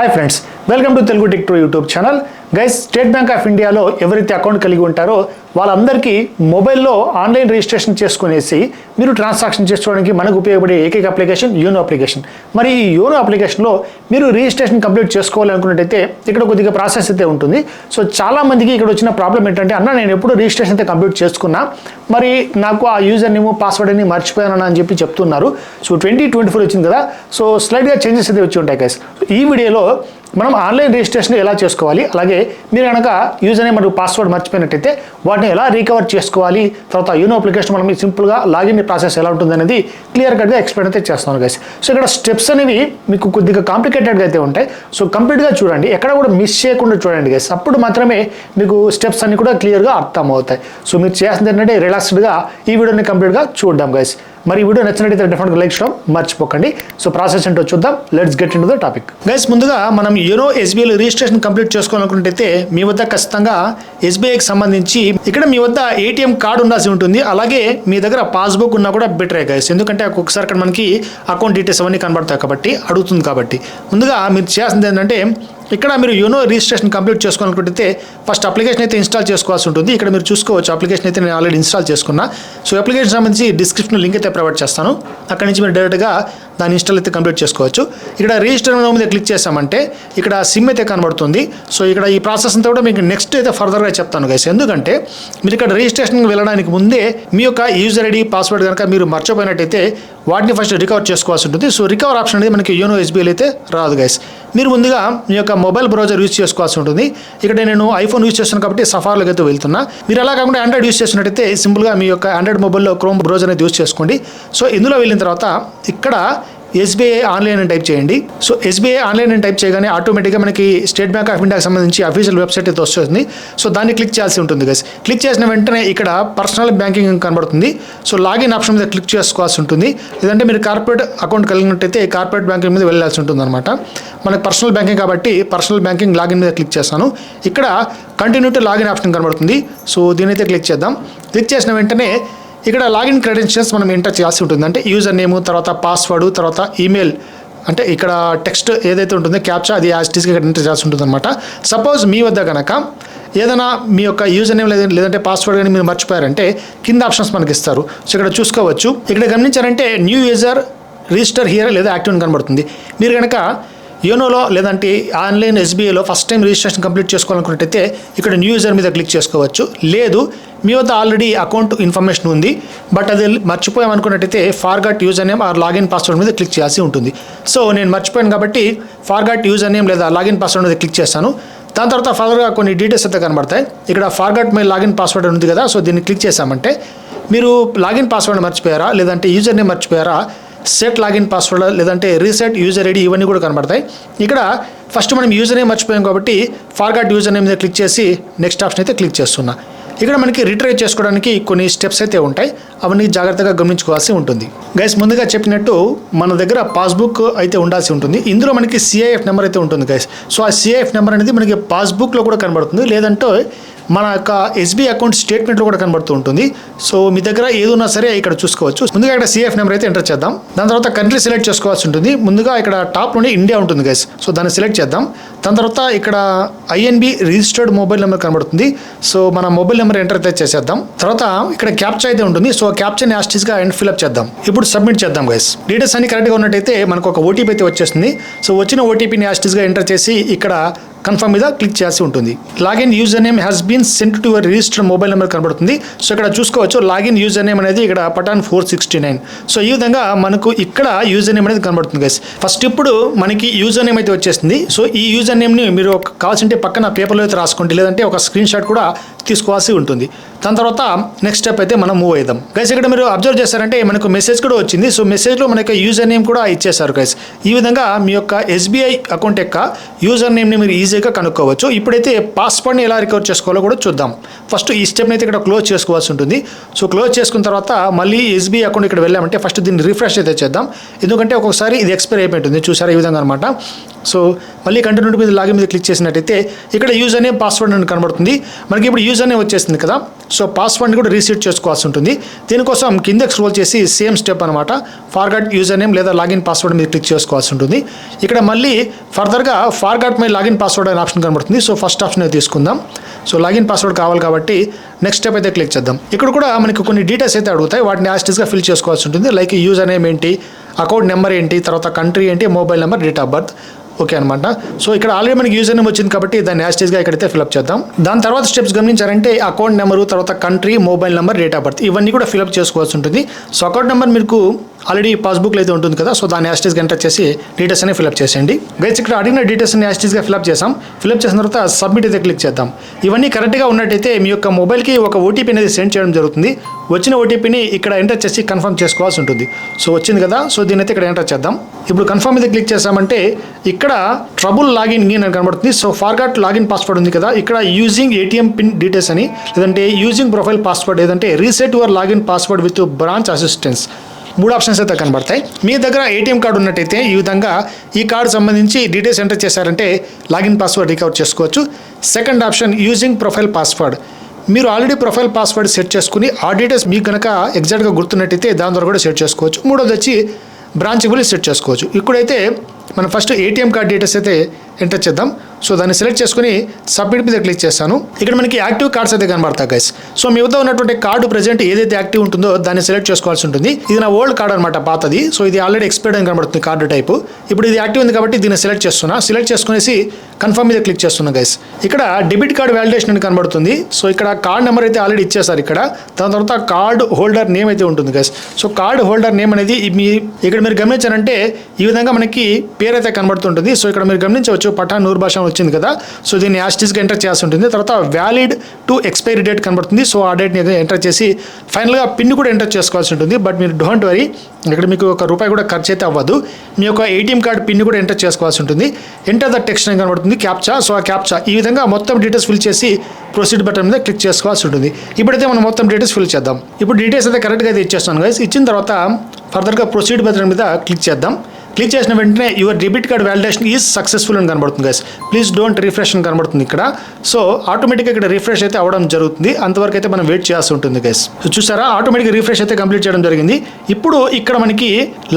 Hi friends, welcome to Telugu tick two YouTube channel guys State Bank of ఇండియాలో ఎవరైతే account కలిగి ఉంటారో వాళ్ళందరికీ మొబైల్లో ఆన్లైన్ రిజిస్ట్రేషన్ చేసుకునేసి మీరు ట్రాన్సాక్షన్ చేసుకోవడానికి మనకు ఉపయోగపడే ఏకైక అప్లికేషన్ యోనో అప్లికేషన్ మరి ఈ యోనో అప్లికేషన్లో మీరు రిజిస్ట్రేషన్ కంప్లీట్ చేసుకోవాలనుకున్నట్టయితే ఇక్కడ కొద్దిగా ప్రాసెస్ అయితే ఉంటుంది. సో చాలామందికి ఇక్కడ వచ్చిన ప్రాబ్లం ఏంటంటే అన్న నేను ఎప్పుడు రిజిస్ట్రేషన్ అయితే కంప్లీట్ చేసుకున్నా? మరి నాకు ఆ యూజర్ నేమ్ పాస్వర్డ్ అని మర్చిపోయాను అని చెప్పి చెప్తున్నారు. సో ట్వంటీ ట్వంటీ ఫోర్ వచ్చింది కదా. సో స్లైడ్గా చేంజెస్ అయితే వచ్చి ఉంటాయి గైస్ ఈ వీడియోలో మనం ఆన్లైన్ రిజిస్ట్రేషన్ ఎలా చేసుకోవాలి? అలాగే మీరు కనుక యూజర్ నేమ్ మరియు పాస్వర్డ్ మర్చిపోయినట్టయితే వాటిని ఎలా రికవర్ చేసుకోవాలి? తర్వాత యూనో అప్లికేషన్ మనం సింపుల్గా లాగిన్ ప్రాసెస్ ఎలా ఉంటుంది అనేది క్లియర్ కట్గా ఎక్స్ప్లెయిన్ అయితే చేస్తాను గైస్ సో ఇక్కడ స్టెప్స్ అనేవి మీకు కొద్దిగా కాంప్లికేటెడ్గా అయితే ఉంటాయి. సో కంప్లీట్గా చూడండి. ఎక్కడ కూడా మిస్ చేయకుండా చూడండి గైస్ అప్పుడు మాత్రమే మీకు స్టెప్స్ అన్ని కూడా క్లియర్గా అర్థమవుతాయి. సో మీరు చేయాల్సింది ఏంటంటే రిలాక్స్డ్గా ఈ వీడియోని కంప్లీట్గా చూడడం గైస్ మరి వీడియో నచ్చినట్టయితే డెఫినెట్గా లైక్ చేయడం మర్చిపోకండి. సో ప్రాసెస్ ఏంటో చూద్దాం. Let's get in the topic guys ముందుగా మనం యూనో ఎస్బీఐలో రిజిస్ట్రేషన్ కంప్లీట్ చేసుకోవాలనుకుంటే మీ వద్ద ఖచ్చితంగా ఎస్బీఐకి సంబంధించి ఇక్కడ మీ వద్ద ఏటీఎం కార్డు ఉండాల్సి ఉంటుంది. అలాగే మీ దగ్గర పాస్బుక్ ఉన్నా కూడా బెటరే గైస్ ఎందుకంటే ఒక్కొక్కసారి అక్కడ మనకి అకౌంట్ డీటెయిల్స్ అవన్నీ కనబడతాయి కాబట్టి అడుగుతుంది కాబట్టి. ముందుగా మీరు చేయాల్సింది ఏంటంటే ఇక్కడ మీరు యూనో రిజిస్ట్రేషన్ కంప్లీట్ చేసుకోవాలనుకుంటే ఫస్ట్ అప్లికేషన్ అయితే ఇన్స్టాల్ చేసుకోవాల్సి ఉంటుంది. ఇక్కడ మీరు చూసుకోవచ్చు అప్లికేషన్ అయితే నేను ఆల్రెడీ ఇన్స్టాల్ చేసుకున్నా. సో అప్లికేషన్ సంబంధించి డిస్క్రిప్షన్ లింక్ అయితే ప్రొవైడ్ చేస్తాను. అక్కడ నుంచి మీరు డైరెక్ట్గా దాని ఇన్స్టాల్ అయితే కంప్లీట్ చేసుకోవచ్చు. ఇక్కడ రిజిస్టర్ మీద క్లిక్ చేసామంటే ఇక్కడ సిమ్ అయితే కనబడుతుంది. సో ఇక్కడ ఈ ప్రాసెస్ అంతా కూడా మీకు నెక్స్ట్ అయితే ఫర్దర్గా చెప్తాను గైస్ ఎందుకంటే మీరు ఇక్కడ రిజిస్ట్రేషన్ వెళ్ళడానికి ముందే మీ యొక్క యూజర్ ఐడి పాస్వర్డ్ కనుక మీరు మర్చిపోయినట్టయితే వాటిని ఫస్ట్ రికవర్ చేసుకోవాల్సి ఉంటుంది. సో రికవర్ ఆప్షన్ అనేది మనకి యోనో ఎస్బీఐలో అయితే రాదు గైస్ మీరు ముందుగా మీ యొక్క మొబైల్ బ్రౌజర్ యూజ్ చేసుకోవాల్సి ఉంటుంది. ఇక్కడ నేను ఐఫోన్ యూజ్ చేస్తున్నాను కాబట్టి సఫార్లోకి అయితే వెళ్తున్నా. మీరు అలా కాకుండా ఆండ్రాయిడ్ యూజ్ చేసినట్టయితే సింపుల్గా మీ యొక్క ఆండ్రాయిడ్ మొబైల్లో క్రోమ్ బ్రౌజర్ అనేది యూజ్ చేసుకోండి. సో ఇందులో వెళ్ళిన తర్వాత ఇక్కడ ఎస్బీఐ ఆన్లైన్ అని టైప్ చేయండి. సో ఎస్బీఐ ఆన్లైన్ అని టైప్ చేయగానే ఆటోమేటిక్గా మనకి స్టేట్ బ్యాంక్ ఆఫ్ ఇండియాకి సంబంధించి అఫీషియల్ వెబ్సైట్ అయితే వస్తుంది. సో దాన్ని క్లిక్ చేయాల్సి ఉంటుంది గైస్ క్లిక్ చేసిన వెంటనే ఇక్కడ పర్సనల్ బ్యాంకింగ్ కనబడుతుంది. సో లాగిన్ ఆప్షన్ మీద క్లిక్ చేసుకోవాల్సి ఉంటుంది. లేదంటే మీరు కార్పొరేట్ అకౌంట్ కలిగినట్టయితే కార్పొరేట్ బ్యాంకింగ్ మీద వెళ్ళాల్సి ఉంటుంది అనమాట మనకి పర్సనల్ బ్యాంకింగ్ కాబట్టి పర్సనల్ బ్యాంకింగ్ లాగిన్ మీద క్లిక్ చేస్తాను. ఇక్కడ కంటిన్యూ టు లాగిన్ ఆప్షన్ కనబడుతుంది. సో దీనైతే క్లిక్ చేద్దాం. క్లిక్ చేసిన వెంటనే ఇక్కడ లాగిన్ క్రెడెన్షియల్స్ మనం ఎంటర్ చేయాల్సి ఉంటుంది. అంటే యూజర్ నేము తర్వాత పాస్వర్డ్ తర్వాత ఈమెయిల్ అంటే ఇక్కడ టెక్స్ట్ ఏదైతే ఉంటుందో క్యాప్చా అది యాస్టీస్గా ఇక్కడ ఎంటర్ చేయాల్సి ఉంటుంది అనమాట సపోజ్ మీ వద్ద కనుక ఏదైనా మీ యొక్క యూజర్ నేమ్ లేదంటే లేదంటే పాస్వర్డ్ కానీ మీరు మర్చిపోయారంటే కింద ఆప్షన్స్ మనకి ఇస్తారు. సో ఇక్కడ చూసుకోవచ్చు. ఇక్కడ గమనించారంటే న్యూ యూజర్ రిజిస్టర్ హియర్ లేదా యాక్టివ్ అని కనబడుతుంది. మీరు కనుక యోనోలో లేదంటే ఆన్లైన్ ఎస్బీఐలో ఫస్ట్ టైం రిజిస్ట్రేషన్ కంప్లీట్ చేసుకోవాలనుకున్నట్టయితే ఇక్కడ న్యూ యూజర్ మీద క్లిక్ చేసుకోవచ్చు. లేదు మీ వద్ద ఆల్రెడీ అకౌంట్ ఇన్ఫర్మేషన్ ఉంది బట్ అది మర్చిపోయామనుకున్నట్టయితే forgot user name or login password మీద క్లిక్ చేయాల్సి ఉంటుంది. సో నేను మర్చిపోయాను కాబట్టి ఫార్గాట్ యూజర్ నేమ్ లేదా లాగిన్ పాస్వర్డ్ మీద క్లిక్ చేస్తాను. దాని తర్వాత ఫర్దర్గా కొన్ని డీటెయిల్స్ అయితే కనబడతాయి. ఇక్కడ ఫార్గాట్ మై లాగిన్ పాస్వర్డ్ ఉంది కదా సో దీన్ని క్లిక్ చేశామంటే మీరు లాగిన్ పాస్వర్డ్ మర్చిపోయారా? లేదంటే యూజర్ నేమ్ మర్చిపోయారా? సెట్ లాగిన్ పాస్వర్డ్ లేదంటే రీసెట్ యూజర్ ఐడి ఇవన్నీ కూడా కనబడతాయి. ఇక్కడ ఫస్ట్ మనం యూజర్ నేమ్ మర్చిపోయాం కాబట్టి ఫార్గాట్ యూజర్ నేమ్ మీద క్లిక్ చేసి నెక్స్ట్ ఆప్షన్ అయితే క్లిక్ చేస్తున్నా. ఇక్కడ మనకి రిట్రైవ్ చేసుకోవడానికి కొన్ని స్టెప్స్ అయితే ఉంటాయి. అవన్నీ జాగ్రత్తగా గమనించుకోవాల్సి ఉంటుంది. గైస్ ముందుగా చెప్పినట్టు మన దగ్గర పాస్బుక్ అయితే ఉండాల్సి ఉంటుంది. ఇందులో మనకి సిఐఎఫ్ నెంబర్ అయితే ఉంటుంది గైస్ సో ఆ సిఐఎఫ్ నెంబర్ అనేది మనకి పాస్బుక్లో కూడా కనబడుతుంది. లేదంటే మన యొక్క ఎస్బీ అకౌంట్ స్టేట్మెంట్లో కూడా కనబడుతూ ఉంటుంది. సో మీ దగ్గర ఏదున్నా సరే ఇక్కడ చూసుకోవచ్చు. ముందుగా ఇక్కడ సిఎఫ్ నెంబర్ అయితే ఎంటర్ చేద్దాం. దాని తర్వాత కంట్రీ సెలెక్ట్ చేసుకోవాల్సి ఉంటుంది. ముందుగా ఇక్కడ టాప్లోనే ఇండియా ఉంటుంది గైస్ సో దాన్ని సెలెక్ట్ చేద్దాం. దాని తర్వాత ఇక్కడ ఐఎన్బి రిజిస్టర్డ్ మొబైల్ నెంబర్ కనబడుతుంది. సో మన మొబైల్ నెంబర్ ఎంటర్ అయితే చేసేద్దాం. తర్వాత ఇక్కడ క్యాప్చా అయితే ఉంటుంది. సో క్యాప్చర్ని యాస్టిస్గా అండ్ ఫిల్అప్ చేద్దాం. ఇప్పుడు సబ్మిట్ చేద్దాం గైస్ డీటెయిల్స్ అన్ని కరెక్ట్గా ఉన్నట్టయితే మనకు ఒక ఓటీపీ అయితే వచ్చేస్తుంది. సో వచ్చిన ఓటీపీని యాస్టిస్గా ఎంటర్ చేసి ఇక్కడ కన్ఫర్మ్ మీద క్లిక్ చేయాల్సి ఉంటుంది. Login user name has been sent to your registered mobile number కనబడుతుంది. సో ఇక్కడ చూసుకోవచ్చు లాగిన్ యూజర్ నేమ్ అనేది ఇక్కడ Pathan four sixty nine. So ఈ విధంగా మనకు ఇక్కడ యూజర్ నేమ్ అనేది కనబడుతుంది గైస్ ఫస్ట్ ఇప్పుడు మనకి యూజర్ నేమ్ అయితే వచ్చేసింది. సో ఈ యూజర్ నేమ్ని మీరు ఒక కావాల్సింటే పక్కన పేపర్లో అయితే రాసుకోండి. లేదంటే ఒక స్క్రీన్ షాట్ కూడా తీసుకోవాల్సి ఉంటుంది. దాని తర్వాత నెక్స్ట్ స్టెప్ అయితే మనం మూవ్ అవుదాం గైస్ ఇక్కడ మీరు అబ్జర్వ్ చేస్తారంటే మనకు మెసేజ్ కూడా వచ్చింది. సో మెసేజ్లో మనకి యూజర్ నేమ్ కూడా ఇచ్చేసారు గైస్ ఈ విధంగా మీ యొక్క ఎస్బీఐ అకౌంట్ యొక్క యూజర్ నేమ్ని మీరు ఈజీ ఈజీగా కనుక్కోవచ్చు. ఇప్పుడైతే పాస్వర్డ్ని ఎలా రికవర్ చేసుకోవాలో కూడా చూద్దాం. ఫస్ట్ ఈ స్టెప్ని అయితే ఇక్కడ క్లోజ్ చేసుకోవాల్సి ఉంటుంది. సో క్లోజ్ చేసుకున్న తర్వాత మళ్ళీ ఎస్బీఐ అకౌంట్ ఇక్కడ వెళ్ళామంటే ఫస్ట్ దీన్ని రిఫ్రెష్ అయితే చేద్దాం. ఎందుకంటే ఒక్కొక్కసారి ఇది ఎక్స్పైర్ అయిపోయింటుంది చూసారా ఈ విధంగా అనమాట సో మళ్ళీ కంటిన్యూ మీద లాగిన్ మీద క్లిక్ చేసినట్టయితే ఇక్కడ యూజర్ నేమ్ పాస్వర్డ్ అని కనబడుతుంది. మనకి ఇప్పుడు యూజర్ నేమ్ వచ్చేసింది కదా. సో పాస్వర్డ్ని కూడా రీసెట్ చేసుకోవాల్సి ఉంటుంది. దీనికోసం కింద స్క్రోల్ చేసి సేమ్ స్టెప్ అనమాట ఫార్గాట్ యూజర్ నేమ్ లేదా లాగిన్ పాస్వర్డ్ మీద క్లిక్ చేసుకోవాల్సి ఉంటుంది. ఇక్కడ మళ్ళీ ఫర్దర్గా ఫార్గాట్ మై లాగిన్ పాస్వర్డ్ అనే ఆప్షన్ కనబడుతుంది. సో ఫస్ట్ ఆప్షన్ అయితే తీసుకుందాం. సో లాగిన్ పాస్వర్డ్ కావాలి కాబట్టి నెక్స్ట్ స్టెప్ అయితే క్లిక్ చేద్దాం. ఇక్కడ కూడా మనకి కొన్ని డీటెయిల్స్ అయితే అడుగుతాయి. వాటిని యాస్టిస్గా ఫిల్ చేసుకోవాల్సి ఉంటుంది. లైక్ యూజ్ నేమ్ ఏంటి అకౌంట్ నెంబర్ ఏంటి తర్వాత కంట్రీ ఏంటి mobile number date of birth okay అనమాట సో ఇక్కడ ఆల్రెడీ మనకి యూజర్ నేమ్ వచ్చింది కాబట్టి దాన్ని యాస్టేజ్గా ఇక్కడైతే ఫిల్అప్ చేద్దాం. దాని తర్వాత స్టెప్స్ గమనించారంటే అకౌంట్ నెంబరు తర్వాత country mobile number date of birth ఇవన్నీ కూడా ఫిల్అప్ చేసుకోవాల్సి ఉంటుంది. సో అకౌంట్ నెంబర్ మీకు ఆల్రెడీ పాస్బుక్లో అయితే ఉంటుంది కదా సో దాన్ని యాస్టేజ్గా ఎంటర్ చేసి డీటెయిల్స్ అనే ఫిల్అప్ చేసేయండి. గైస్ ఇక్కడ అడిగిన డీటెయిల్స్ అన్ని ఫిలప్ ఫిల్అప్ చేసాం. ఫిల్అప్ చేసిన తర్వాత సబ్మిట్ అయితే క్లిక్ చేద్దాం. ఇవన్నీ కరెక్ట్గా ఉన్నట్టయితే మీ యొక్క మొబైల్కి ఒక ఓటీపీ అనేది సెండ్ చేయడం జరుగుతుంది. వచ్చిన ఓటీపీని ఇక్కడ ఎంటర్ చేసి కన్ఫర్మ్ చేసుకోవాల్సి ఉంటుంది. సో వచ్చింది కదా సో దీని అయితే ఇక్కడ ఎంటర్ చేద్దాం. ఇప్పుడు కన్ఫర్మ్ మీద క్లిక్ చేసామంటే ఇక్కడ ట్రబుల్ లాగిన్ ఇన్ అని కనబడుతుంది. సో ఫార్గాట్ లాగిన్ పాస్వర్డ్ ఉంది కదా ఇక్కడ యూజింగ్ ఏటీఎం పిన్ డీటెయిల్స్ అని లేదంటే యూజింగ్ ప్రొఫైల్ పాస్వర్డ్ లేదంటే reset your login password with branch assistance మూడు ఆప్షన్స్ అయితే కనబడతాయి. మీ దగ్గర ఏటీఎం కార్డు ఉన్నట్టయితే ఈ విధంగా ఈ కార్డు సంబంధించి డీటెయిల్స్ ఎంటర్ చేశారంటే లాగిన్ పాస్వర్డ్ రికవర్ చేసుకోవచ్చు. Second option using profile password మీరు ఆల్రెడీ ప్రొఫైల్ పాస్వర్డ్ సెట్ చేసుకుని ఆ డీటెయిల్స్ మీకు కనుక ఎగ్జాక్ట్గా గుర్తున్నట్టయితే దాని ద్వారా కూడా సెట్ చేసుకోవచ్చు. మూడోది వచ్చి బ్రాంచ్ గురించి సెట్ చేసుకోవచ్చు. ఇక్కడైతే మనం ఫస్ట్ ఏటీఎం కార్డ్ డీటెయిల్స్ అయితే ఎంటర్ చేద్దాం. సో దాన్ని సెలెక్ట్ చేసుకుని సబ్మిట్ మీద క్లిక్ చేస్తాను. ఇక్కడ మనకి యాక్టివ్ కార్డ్స్ అయితే కనబడతాయి గైస్ సో మీ వద్ద ఉన్నటువంటి కార్డు ప్రజెంట్ ఏదైతే యాక్టివ్ ఉంటుందో దాన్ని సెలెక్ట్ చేసుకోవాల్సి ఉంటుంది. ఇది నా ఓల్డ్ కార్డ్ అనమాట పాతది. సో ఇది ఆల్రెడీ ఎక్స్పైర్డ్ అని కనబడుతుంది కార్డు టైపు ఇప్పుడు ఇది యాక్టివ్ ఉంది కాబట్టి దీన్ని సెలెక్ట్ చేస్తున్నా. సెలెక్ట్ చేసుకునేసి కన్ఫర్మ్ మీద క్లిక్ చేస్తున్నా గైస్ ఇక్కడ డెబిట్ కార్డ్ వ్యాలిడేషన్ అని కనబడుతుంది. సో ఇక్కడ కార్డ్ నెంబర్ అయితే ఆల్రెడీ ఇచ్చేసారు ఇక్కడ. దాని తర్వాత కార్డు హోల్డర్ నేమ్ అయితే ఉంటుంది guys so card holder name అనేది మీ ఇక్కడ మీరు గమనించారంటే ఈ విధంగా మనకి పేరు అయితే కనబడుతుంటుంది. సో ఇక్కడ మీరు గమనించవచ్చు. పఠాన్ నూర్ భాష వచ్చింది కదా సో దీన్ని యాస్టిస్గా ఎంటర్ చేయాల్సి ఉంటుంది తర్వాత వ్యాలిడ్ టు ఎక్స్పైరీ డేట్ కనబడుతుంది సో ఆ డేట్ని అయితే ఎంటర్ చేసి ఫైనల్గా పిన్ కూడా ఎంటర్ చేసుకోవాల్సి ఉంటుంది బట్ మీరు డోంట్ వరీ ఇక్కడ మీకు ఒక రూపాయి కూడా ఖర్చు అయితే అవ్వదు. మీ యొక్క ఏటీఎం కార్డ్ పిన్ కూడా ఎంటర్ చేసుకోవాల్సి ఉంటుంది ఎంటర్ ద టెక్స్ట్ అని కనబడుతుంది క్యాప్చా సో ఆ క్యాప్చా ఈ విధంగా మొత్తం డీటెయిల్స్ ఫిల్ చేసి ప్రొసీడ్ బటన్ మీద క్లిక్ చేసుకోవాల్సి ఉంటుంది ఇప్పుడైతే మనం మొత్తం డీటెయిల్స్ ఫిల్ చేద్దాం. ఇప్పుడు డీటెయిల్స్ అయితే కరెక్ట్గా అయితే ఇచ్చేస్తాను గైస్ ఇచ్చిన తర్వాత ఫర్దర్గా ప్రొసీడ్ బటన్ మీద క్లిక్ చేద్దాం. క్లిక్ చేసిన వెంటనే your debit card validation is successful అని కనబడుతుంది గైస్ ప్లీజ్ డోంట్ రిఫ్రెష్ అని కనబడుతుంది ఇక్కడ. సో ఆటోమేటిక్గా ఇక్కడ రిఫ్రెష్ అయితే అవ్వడం జరుగుతుంది. అంతవరకు అయితే మనం వెయిట్ చేయాల్సి ఉంటుంది గైస్ సో చూసారా? ఆటోమేటిక్గా రిఫ్రెష్ అయితే కంప్లీట్ చేయడం జరిగింది. ఇప్పుడు ఇక్కడ మనకి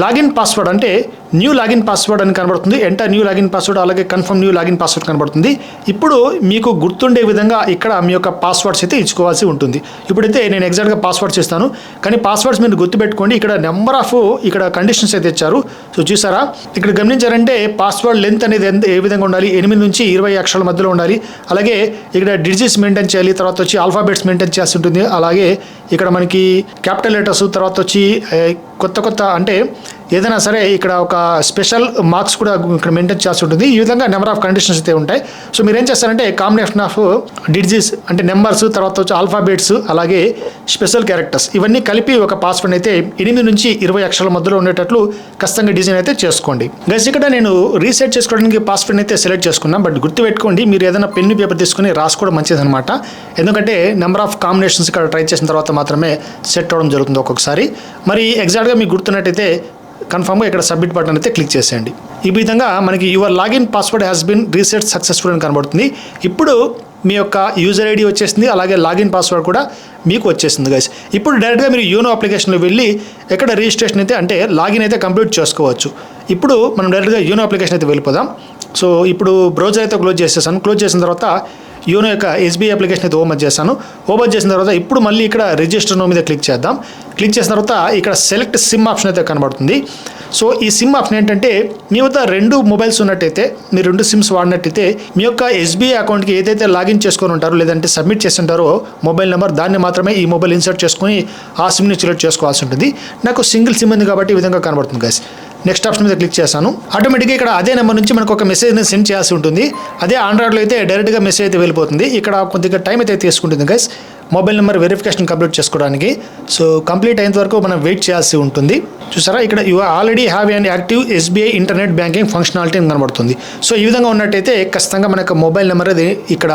లాగిన్ పాస్వర్డ్ అంటే న్యూ లాగిన్ పాస్వర్డ్ అని కనబడుతుంది. ఎంటర్ న్యూ లాగిన్ పాస్వర్డ్ అలాగే కన్ఫర్మ్ న్యూ లాగిన్ పాస్వర్డ్ కనబడుతుంది. ఇప్పుడు మీకు గుర్తుండే విధంగా ఇక్కడ మీ యొక్క పాస్వర్డ్స్ అయితే ఇచ్చుకోవాల్సి ఉంటుంది. ఇప్పుడైతే నేను ఎగ్జాక్ట్గా పాస్వర్డ్స్ ఇస్తాను కానీ పాస్వర్డ్స్ మీరు గుర్తుపెట్టుకోండి. ఇక్కడ నెంబర్ ఆఫ్ ఇక్కడ కండిషన్స్ అయితే ఇచ్చారు. సో చూసారా? ఇక్కడ గమనించారంటే పాస్వర్డ్ లెంత్ అనేది ఎంత ఏ విధంగా ఉండాలి? ఎనిమిది నుంచి ఇరవై అక్షరాల మధ్యలో ఉండాలి. అలాగే ఇక్కడ డిజిట్స్ మెయింటైన్ చేయాలి. తర్వాత వచ్చి ఆల్ఫాబెట్స్ మెయింటైన్ చేయాల్సి ఉంటుంది. అలాగే ఇక్కడ మనకి క్యాపిటల్ లెటర్స్ తర్వాత వచ్చి కొత్త కొత్త అంటే ఏదైనా సరే ఇక్కడ ఒక స్పెషల్ మార్క్స్ కూడా ఇక్కడ మెయింటైన్ చేయాల్సి ఉంటుంది. ఈ విధంగా నెంబర్ ఆఫ్ కండిషన్స్ అయితే ఉంటాయి. సో మీరు ఏం చేస్తారంటే కాంబినేషన్ ఆఫ్ డిజీస్ అంటే నెంబర్స్ తర్వాత వచ్చి ఆల్ఫాబెట్స్ అలాగే స్పెషల్ క్యారెక్టర్స్ ఇవన్నీ కలిపి ఒక పాస్వర్డ్ అయితే ఎనిమిది నుంచి ఇరవై అక్షరాల మధ్యలో ఉండేటట్లు ఖచ్చితంగా డిజైన్ అయితే చేసుకోండి. గస్ ఇక్కడ నేను రీసెట్ చేసుకోవడానికి పాస్వర్డ్ అయితే సెలెక్ట్ చేసుకున్నాను. బట్ గుర్తుపెట్టుకోండి మీరు ఏదైనా పెన్ను పేపర్ తీసుకుని రాసుకోవడం మంచిది అనమాట ఎందుకంటే నెంబర్ ఆఫ్ కాంబినేషన్స్ ఇక్కడ ట్రై చేసిన తర్వాత మాత్రమే సెట్ అవ్వడం జరుగుతుంది ఒక్కొక్కసారి. మరి ఎగ్జాక్ట్గా మీకు గుర్తున్నట్టయితే కన్ఫామ్గా ఇక్కడ సబ్మిట్ బటన్ అయితే క్లిక్ చేసేయండి. ఈ విధంగా మనకి your login password has been reset successful అని కనబడుతుంది. ఇప్పుడు మీ యొక్క యూజర్ ఐడి వచ్చేసింది అలాగే లాగిన్ పాస్వర్డ్ కూడా మీకు వచ్చేసింది గైస్ ఇప్పుడు డైరెక్ట్గా మీరు యూనో అప్లికేషన్లో వెళ్ళి ఎక్కడ రిజిస్ట్రేషన్ అయితే అంటే లాగిన్ అయితే కంప్లీట్ చేసుకోవచ్చు. ఇప్పుడు మనం డైరెక్ట్గా యూనో అప్లికేషన్ అయితే వెళ్ళిపోదాం. సో ఇప్పుడు బ్రౌజర్ అయితే క్లోజ్ చేసేసాను. క్లోజ్ చేసిన తర్వాత యోనో యొక్క ఎస్బీఐ అప్లికేషన్ అయితే ఓపెన్ చేశాను. ఓపెన్ చేసిన తర్వాత ఇప్పుడు మళ్ళీ ఇక్కడ రిజిస్టర్ నో మీద క్లిక్ చేద్దాం. క్లిక్ చేసిన తర్వాత ఇక్కడ సెలెక్ట్ సిమ్ ఆప్షన్ అయితే కనబడుతుంది. సో ఈ సిమ్ ఆప్షన్ ఏంటంటే మీ వద్ద రెండు మొబైల్స్ ఉన్నట్టయితే మీరు రెండు సిమ్స్ వాడినట్టయితే మీ యొక్క ఎస్బీఐ అకౌంట్కి ఏదైతే లాగిన్ చేసుకొని ఉంటారో లేదంటే సబ్మిట్ చేసి ఉంటారో మొబైల్ నెంబర్ దాన్ని మాత్రమే ఈ మొబైల్ ఇన్సర్ట్ చేసుకొని ఆ సిమ్ని సెలెక్ట్ చేసుకోవాల్సి ఉంటుంది. నాకు సింగిల్ సిమ్ ఉంది కాబట్టి ఈ విధంగా కనబడుతుంది గైస్ నెక్స్ట్ ఆప్షన్ మీద క్లిక్ చేస్తాను ఆటోమేటిక్గా ఇక్కడ అదే నెంబర్ నుంచి మనకు ఒక మెసేజ్ని సెండ్ చేయాల్సి ఉంటుంది. అదే ఆండ్రాయిడ్లో అయితే డైరెక్ట్గా మెసేజ్ అయితే వెళ్ళిపోతుంది. ఇక్కడ కొద్దిగా టైం అయితే తీసుకుంటుంది guys mobile number verification complete చేసుకోవడానికి. సో కంప్లీట్ అయినంత వరకు మనం వెయిట్ చేయాల్సి ఉంటుంది. చూసారా? ఇక్కడ you already have and active SBI internet banking functionality కనబడుతుంది. సో ఈ విధంగా ఉన్నట్టయితే ఖచ్చితంగా మన యొక్క మొబైల్ నెంబర్ అది ఇక్కడ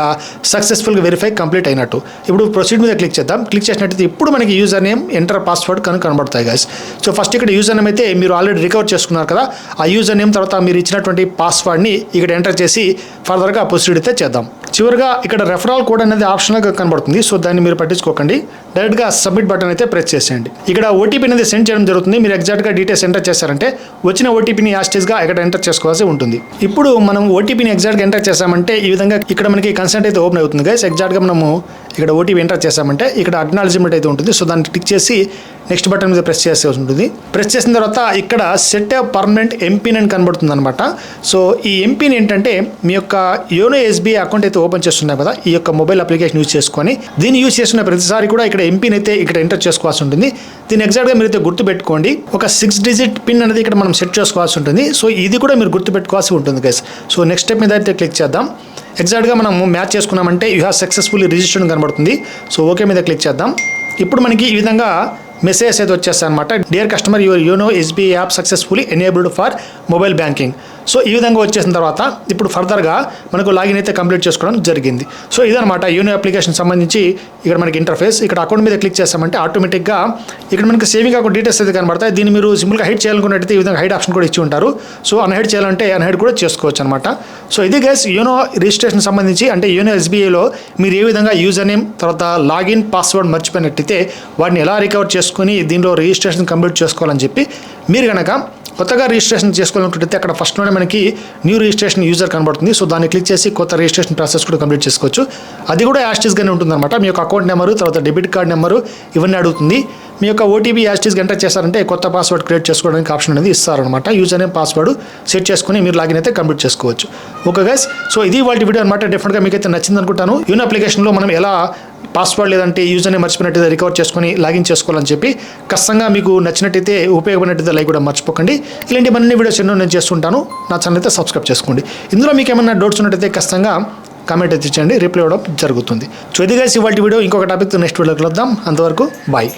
సక్సెస్ఫుల్గా వెరిఫై కంప్లీట్ అయినట్టు. ఇప్పుడు ప్రొసీడ్ మీద క్లిక్ చేద్దాం. క్లిక్ చేసినట్టయితే ఇప్పుడు మనకి యూజర్ నేమ్ ఎంటర్ పాస్వర్డ్ కనుక కనబడతాయి గాయస్ సో ఫస్ట్ ఇక్కడ యూజర్ నేమ్ అయితే మీరు ఆల్రెడీ రికవర్ చేసుకున్నారు కదా. ఆ యూజర్ నేమ్ తర్వాత మీరు ఇచ్చినటువంటి పాస్వర్డ్ని ఇక్కడ ఎంటర్ చేసి ఫర్దర్గా ప్రొసీడ్ అయితే చేద్దాం. చివరిగా ఇక్కడ రెఫరల్ కోడ్ అనేది ఆప్షనల్గా కనబడుతుంది. సో దాన్ని మీరు పట్టించుకోకండి. డైరెక్ట్గా సబ్మిట్ బటన్ అయితే ప్రెస్ చేసేయండి. ఇక్కడ ఓటీపీ అనేది సెండ్ చేయడం జరుగుతుంది. మీరు ఎగ్జాక్ట్గా డీటెయిల్స్ ఎంటర్ చేశారంటే వచ్చిన ఓటీపీని యాస్టేజ్గా ఇక్కడ ఎంటర్ చేసుకోవాల్సి ఉంటుంది. ఇప్పుడు మనం ఓటీపీని ఎగ్జాక్ట్గా ఎంటర్ చేశామంటే ఈ విధంగా ఇక్కడ మనకి కన్సెంట్ అయితే ఓపెన్ అవుతుంది గైస్. ఎగ్జాక్ట్గా మనము ఇక్కడ ఓటీపీ ఎంటర్ చేశామంటే ఇక్కడ అక్నాలజ్మెంట్ అయితే ఉంటుంది. సో దాన్ని క్లిక్ చేసి నెక్స్ట్ బటన్ మీద ప్రెస్ చేయాల్సి ఉంటుంది. ప్రెస్ చేసిన తర్వాత ఇక్కడ సెట్ పర్మనెంట్ ఎంపీని అని కనబడుతుంది అనమాట సో ఈ ఎంపీని ఏంటంటే మీ యొక్క యోనో ఎస్బీఐ అకౌంట్ అయితే ఓపెన్ చేస్తున్నాయి కదా ఈ యొక్క మొబైల్ అప్లికేషన్ యూజ్ చేసుకొని. దీన్ని యూజ్ చేస్తున్న ప్రతిసారి కూడా ఇక్కడ ఎంపిన్ అయితే ఇక్కడ ఎంటర్ చేసుకోవాల్సి ఉంటుంది. దీన్ని ఎగ్జాక్ట్గా మీరు అయితే గుర్తుపెట్టుకోండి. ఒక సిక్స్ డిజిట్ పిన్ అనేది ఇక్కడ మనం సెట్ చేసుకోవాల్సి ఉంటుంది. సో ఇది కూడా మీరు గుర్తుపెట్టుకోవాల్సి ఉంటుంది గైస్ సో నెక్స్ట్ స్టెప్ మీద అయితే క్లిక్ చేద్దాం. ఎగ్జాక్ట్గా మనం మ్యాచ్ చేసుకున్నామంటే యూ హ్యావ్ సక్సెస్ఫుల్లీ రిజిస్టర్ కనబడుతుంది. సో ఓకే మీద క్లిక్ చేద్దాం. ఇప్పుడు మనకి ఈ విధంగా మెసేజ్ అయితే వచ్చేస్తాయి అనమాట dear customer your YONO SBI app successfully enabled for mobile banking so ఈ విధంగా వచ్చేసిన తర్వాత ఇప్పుడు ఫర్దర్గా మనకు లాగిన్ అయితే కంప్లీట్ చేసుకోవడం జరిగింది. సో ఇదనమాట యూనో అప్లికేషన్ సంబంధించి ఇక్కడ మనకి ఇంటర్ఫేస్ ఇక్కడ అకౌంట్ మీద క్లిక్ చేస్తామంటే ఆటోమేటిక్గా ఇక్కడ మనకి సేవింగ్ అకౌంట్ డీటెయిల్స్ అయితే కనబడతాయి. దీన్ని మీరు సింపుల్గా హైడ్ చేయాలనుకున్నట్టయితే ఈ విధంగా హైడ్ ఆప్షన్ కూడా ఇచ్చి ఉంటారు. సో అన్హైడ్ చేయాలంటే అన్హైడ్ కూడా చేసుకోవచ్చు అనమాట సో ఇది గైస్ యూనో రిజిస్ట్రేషన్ సంబంధించి అంటే యూనో ఎస్బీఐలో మీరు ఏ విధంగా యూజర్ నేమ్ తర్వాత లాగిన్ పాస్వర్డ్ మర్చిపోయినట్టయితే వాటిని ఎలా రికవర్ చేసుకుని దీనిలో రిజిస్ట్రేషన్ కంప్లీట్ చేసుకోవాలని చెప్పి మీరు కనుక కొత్తగా రిజిస్ట్రేషన్ చేసుకోవాలనుకుంటే అక్కడ ఫస్ట్ నుండి మనకి న్యూ రిజిస్ట్రేషన్ యూజర్ కనబడుతుంది. సో దాన్ని క్లిక్ చేసి కొత్త రిజిస్ట్రేషన్ ప్రాసెస్ కూడా కంప్లీట్ చేసుకోవచ్చు. అది కూడా యాస్టీస్గానే ఉంటుందన్నమాట. మీ యొక్క అకౌంట్ నెంబరు తర్వాత డెబిట్ కార్డ్ నెంబరు ఇవన్నీ అడుగుతుంది. మీ యొక్క ఓటీపీ యాస్టీస్ ఎంటర్ చేశారంటే కొత్త పాస్వర్డ్ క్రియేట్ చేసుకోవడానికి ఆప్షన్ అనేది ఇస్తారనమాట యూజర్ నేమ్ పాస్వర్డ్ సెట్ చేసుకుని మీరు లాగిన్ అయితే కంప్లీట్ చేసుకోవచ్చు. ఓకే గైస్ సో ఇది వాళ్ళ వీడియో అనమాట డెఫినెట్గా మీకు అయితే నచ్చింది అనుకుంటాను యూన్ అప్లికేషన్లో మనం ఎలా పాస్వర్డ్ లేదంటే యూజర్ని మర్చిపోయినట్టయితే రికవర్ చేసుకొని లాగిన్ చేసుకోవాలని చెప్పి ఖచ్చితంగా మీకు నచ్చినట్టయితే ఉపయోగపడినట్టయితే లైక్ కూడా మర్చిపోకండి. ఇలాంటి మరిన్ని వీడియోస్ ఎన్నో నేను చేస్తుంటాను. నా ఛానల్ అయితే సబ్స్క్రైబ్ చేసుకోండి. ఇందులో మీకు ఏమైనా డౌట్స్ ఉన్నట్టయితే ఖచ్చితంగా కామెంట్ అయితే ఇచ్చండి రిప్లై ఇవ్వడం జరుగుతుంది. సో ఇది గైస్ ఇవాళ వీడియో ఇంకొక టాపిక్తో నెక్స్ట్ వీడియోకి వద్దాం అంతవరకు బాయ్